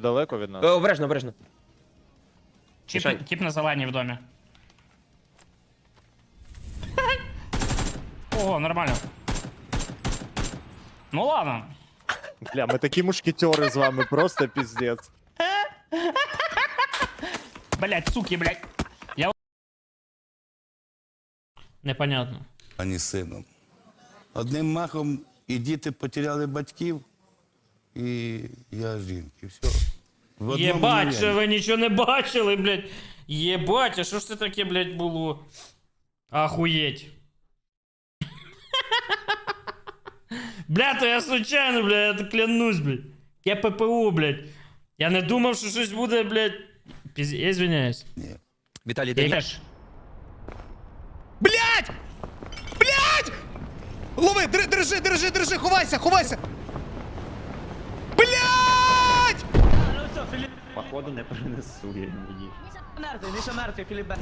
далеко від Е, нас. Обережно, обережно. Тіп, Мішань. тіп на зеленій в домі. Ого, нормально. Ну ладно. Бля, ми такі мушкетери з вами, просто піздець. Блять, суки, блять. Я... Непонятно. ані сином. Одним махом і діти потеряли батьків, і я жінки. Все. В Єбать, що ви нічого не бачили, блять. Єбать, а що ж це таке, блять, було? Ахуєть. Бля, то я случайно, бля, я так клянусь, блядь. Я ППУ, блядь. Я не думав, що щось буде, блядь. Піз... Я извиняюсь. Віталій, теж. Блять! Блять! Лови, держи, держи, держи, ховайся, ховайся! Блять! Походу не принесу я її. Мертвий, Міша мертвий, Філіп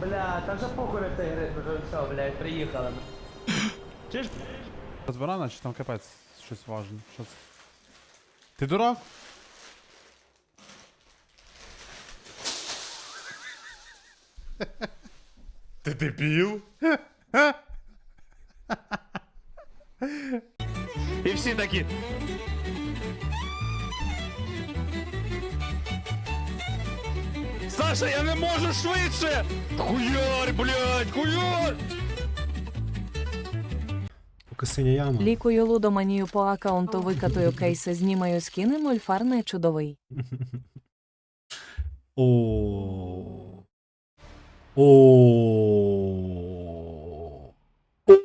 Бля, там же похуй на цей гри, вже все, блядь, приїхали. Чуєш? Розбирана чи там капець щось важне? Що це? Ти дурак? Ти дебіл? І всі такі. Саша, я не можу швидше! Хуяр, блядь, хуяр! Лікую лудоманію по аккаунту викатую кейси, знімаю скини, мульфарний чудовий. О. О.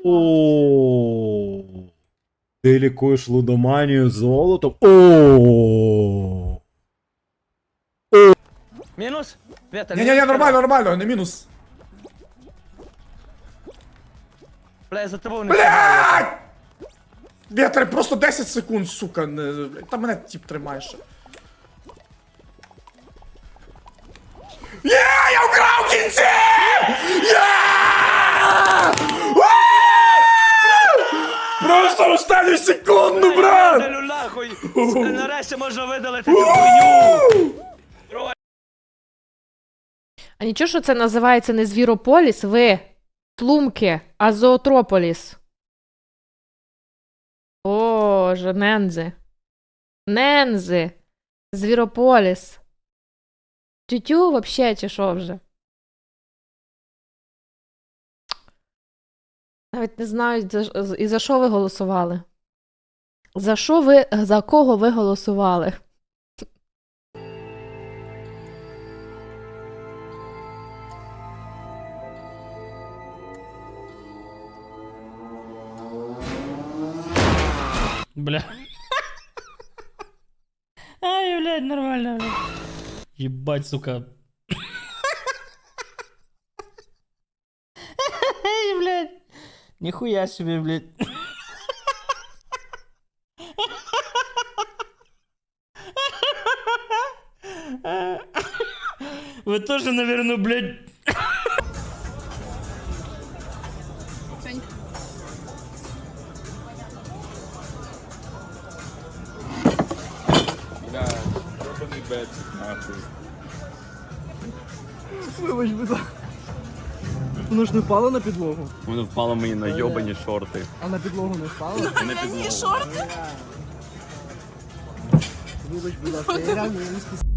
О. Ти лікуєш лудоманію золотом? О. Мінус? Віталій, Ні, ні, ні, нормально, нормально, не мінус. Бля, я за тобою не встигаю. Вітер, просто 10 секунд, сука, не, блядь, та мене тип тримає ще. Є, я вкрав кінці! Є! Уа! Просто останню секунду, брат! Далю нахуй! Нарешті можна видалити цю хуйню! А нічого, що це називається не Звірополіс, ви тлумки, а Зоотрополіс. Боже, нензи. Нензи. Звірополіс. Тютю вообще чи що вже? Навіть не знаю, і за що ви голосували. За що ви, за кого ви голосували? Бля. Ай, блядь, нормально, блядь. Ебать, сука. Нихуя себе, блядь. Вы тоже, наверное, блядь... Вибач, будь ласка. Воно ж не впало на підлогу, Воно впало мені на йобані шорти. а на підлогу не впало. Не підлогу. Вибач, будь ласка, я реально не спеціально.